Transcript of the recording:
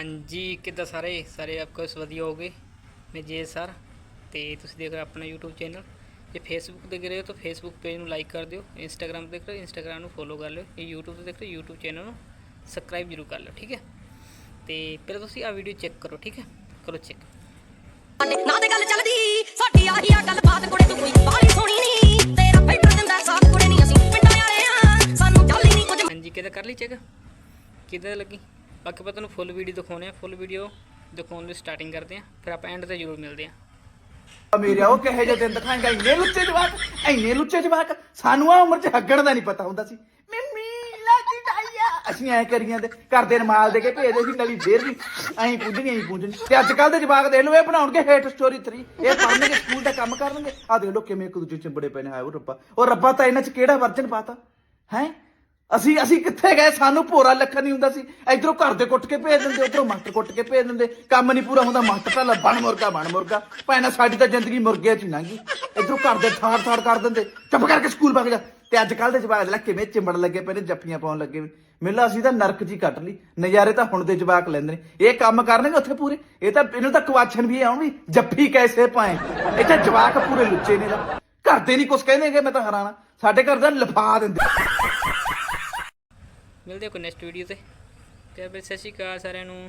ਹਾਂਜੀ ਕਿੱਦਾਂ ਸਾਰੇ? ਸਾਰੇ ਆਪਕੋ ਵਧੀਆ ਹੋਗੇ? ਮੈਂ ਜੇ ਸਰ ਤੇ ਤੁਸੀਂ ਦੇਖ ਰਹੇ ਆਪਣਾ YouTube ਚੈਨਲ ਜੇ Facebook ਦੇਖ ਰਹੇ ਹੋ ਤਾਂ Facebook ਪੇਜ ਨੂੰ ਲਾਈਕ ਕਰ ਦਿਓ Instagram ਦੇਖ ਰਹੇ ਹੋ Instagram ਨੂੰ ਫੋਲੋ ਕਰ ਲਿਓ ਇਹ YouTube ਤੇ ਦੇਖ ਰਹੇ YouTube ਚੈਨਲ ਨੂੰ ਸਬਸਕ੍ਰਾਈਬ ਜ਼ਰੂਰ ਕਰ ਲਿਓ ਠੀਕ ਹੈ? ਤੇ ਪਹਿਲਾਂ ਤੁਸੀਂ ਆ ਵੀਡੀਓ ਚੈੱਕ ਕਰੋ ਠੀਕ ਹੈ? ਕਰੋ ਚੈੱਕ ਨਾ ਤੇ ਗੱਲ ਚੱਲਦੀ ਸਾਡੀ ਆਹੀ ਆ ਗੱਲ ਬਾਤ ਕੁੜੇ ਤੂੰ ਕੋਈ ਬਾਲੀ ਸੋਣੀ ਨਹੀਂ ਤੇਰਾ ਫਿਲਟਰ ਦਿੰਦਾ ਸਾਥ ਕੁੜੇ ਨਹੀਂ ਅਸੀਂ ਪਿੰਡਾਂ ਵਾਲੇ ਆ ਸਾਨੂੰ ਚੱਲ ਹੀ ਨਹੀਂ ਕੁਝ ਹਾਂਜੀ ਕਿੱਦਾਂ ਕਰ ਲਈ ਚੈੱਕ ਕਿੱਦਾਂ ਲੱਗੀ? ਬਾਕੀ ਆਪਾਂ ਤੁਹਾਨੂੰ ਫੁੱਲ ਵੀਡੀਓ ਦਿਖਾਉਣੇ ਆ ਫੁੱਲ ਵੀਡੀਓ ਦਿਖਾਉਣ ਦੀ ਸਟਾਰਟਿੰਗ ਕਰਦੇ ਆ ਫਿਰ ਆਪਾਂ ਐਂਡ ਤੇ ਜ਼ਰੂਰ ਮਿਲਦੇ ਆ ਮੇਰੇ ਉਹ ਕਹੇ ਜੇ ਦਿਨ ਦਿਖਾਏਗਾ, ਇੰਨੇ ਲੁੱਚੇ ਜਵਾਕ, ਇੰਨੇ ਲੁੱਚੇ ਜਵਾਕ, ਸਾਨੂੰ ਆ ਉਮਰ 'ਚ ਹੱਗਣ ਦਾ ਨਹੀਂ ਪਤਾ ਹੁੰਦਾ ਸੀ। ਮੰਮੀ ਲਾਜੀ ਡਾਈਆ ਅਸੀਂ ਐ ਕਰੀਆਂ ਤੇ ਕਰਦੇ ਰਮਾਲ ਦੇ ਕੇ ਭੇਜਦੇ ਸੀ, ਨਲੀ ਫੇਰ ਵੀ ਐਂ ਪੁੱਜਣੀ ਐਂ ਪੁੱਜਣੀ ਤੇ ਅੱਜ ਕੱਲ ਦੇ ਜਵਾਕ ਦੇਖ ਲਓ, ਇਹ ਬਣਾਉਣਗੇ ਹੇਟ ਸਟੋਰੀ 3 ਇਹ ਪੜ੍ਹਨਗੇ, ਸਕੂਲ ਦਾ ਕੰਮ ਕਰਨਗੇ। ਆ ਦੇਖ ਲਓ ਕਿਵੇਂ ਇੱਕ ਦੂਜੇ ਚਿੰਬੜੇ ਪਏ ਨੇ, ਹਾਏ ਉਹ ਰੱਬਾ। ਉਹ ਰੱਬਾ ਤਾਂ ਇਹਨਾਂ 'ਚ ਕਿਹੜਾ ਵਰਜਨ ਪਾਤਾ? ਹੈ? ਅਸੀਂ ਅਸੀਂ ਕਿੱਥੇ ਗਏ? ਸਾਨੂੰ ਭੋਰਾ ਲੱਖਣ ਨਹੀਂ ਹੁੰਦਾ ਸੀ। ਇਧਰੋਂ ਘਰ ਦੇ ਕੁੱਟ ਕੇ ਭੇਜ ਦਿੰਦੇ, ਉਧਰੋਂ ਮਾਸਟਰ ਕੁੱਟ ਕੇ ਭੇਜ ਦਿੰਦੇ। ਕੰਮ ਨਹੀਂ ਪੂਰਾ ਹੁੰਦਾ ਮਾਸਟਰ ਤਾਂ ਬਣ ਮੁਰਗਾ ਬਣ ਮੁਰਗਾ। ਭੈਣਾ, ਸਾਡੀ ਤਾਂ ਜ਼ਿੰਦਗੀ ਮੁਰਗੇ 'ਚ ਹੀ ਇਧਰੋਂ ਘਰ ਦੇ ਠਾੜ ਠਾੜ ਕਰ ਦਿੰਦੇ। ਚੁੱਪ ਕਰਕੇ ਸਕੂਲ ਵਗ ਜਾ ਤੇ ਅੱਜ ਕੱਲ ਦੇ ਜਵਾਕ ਲੈ, ਕਿਵੇਂ ਚਿੰਬੜ ਲੱਗੇ ਪਏ ਨੇ, ਜੱਫੀਆਂ ਪਾਉਣ ਲੱਗੇ ਵੀ ਮਿਲਾ ਅਸੀਂ ਤਾਂ ਨਰਕ ਜੀ ਕੱਟ ਲਈ। ਨਜ਼ਾਰੇ ਤਾਂ ਹੁਣ ਦੇ ਜਵਾਕ ਲੈਂਦੇ ਨੇ। ਇਹ ਕੰਮ ਕਰਨਗੇ ਉੱਥੇ ਪੂਰੇ। ਇਹ ਤਾਂ, ਇਹਨੂੰ ਤਾਂ ਕੁਆਛਣ ਵੀ ਆਉਣ ਵੀ, ਜੱਫੀ ਕੈਸੇ ਪਾਏ? ਇਹ ਤਾਂ ਜਵਾਕ ਪੂਰੇ ਲੁੱਚੇ ਨੇ ਦਾ ਘਰ ਦੇ ਨਹੀਂ ਕੁਛ ਕਹਿੰਦੇਗੇ ਮੈਂ ਤਾਂ ਹੈਰਾਨ ਸਾਡੇ ਘਰ ਦਾ ਲਫਾ ਦਿੰਦੇ। ਮਿਲਦੇ ਹਾਂ ਕੋਈ ਨੈਕਸਟ ਵੀਡੀਓ ਤੇ। ਤੇ ਫਿਰ ਸਤਿ ਸ਼੍ਰੀ ਅਕਾਲ ਸਾਰਿਆਂ ਨੂੰ।